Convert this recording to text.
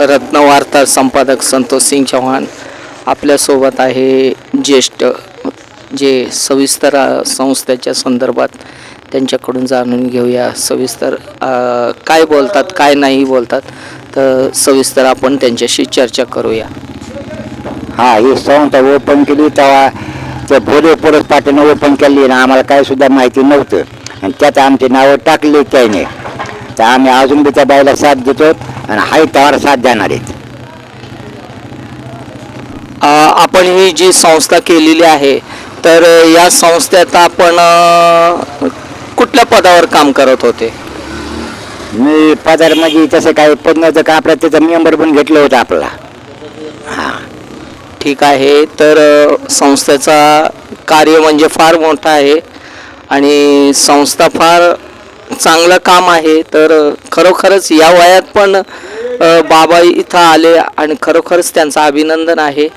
रत्नवार्ता संपादक संतोष सिंग चव्हाण आपल्यासोबत आहे ज्येष्ठ जे सविस्तर संस्थेच्या संदर्भात त्यांच्याकडून जाणून घेऊया. सविस्तर अ, काय बोलतात काय नाही बोलतात तर सविस्तर आपण त्यांच्याशी चर्चा करूया. हा ही संस्था ओपन केली तेव्हा ते भोले पोरस पाटीनं ओपन केली ना आम्हाला काही सुद्धा माहिती नव्हतं. आणि त्यात आमची नावं टाकली त्याने. तर आम्ही अजून बी त्या बाईला साथ देतो. आणि हाय त्यावर साथ देणार आहेत. आपण ही जी संस्था केलेली आहे तर या संस्थेत आपण कुठल्या पदावर काम करत होते? मी पदार म्हणजे तसं काही पद नव्हतं का आपलं त्याचं मेंबर पण घेतलं होतं आपला. हा. ठीक आहे तर संस्थेचा कार्य म्हणजे फार मोठं आहे आणि संस्था फार चांगलं काम आहे तर खरोखरच या वयात पण बाबा इथं आले आणि खरोखरच त्यांचं अभिनंदन आहे.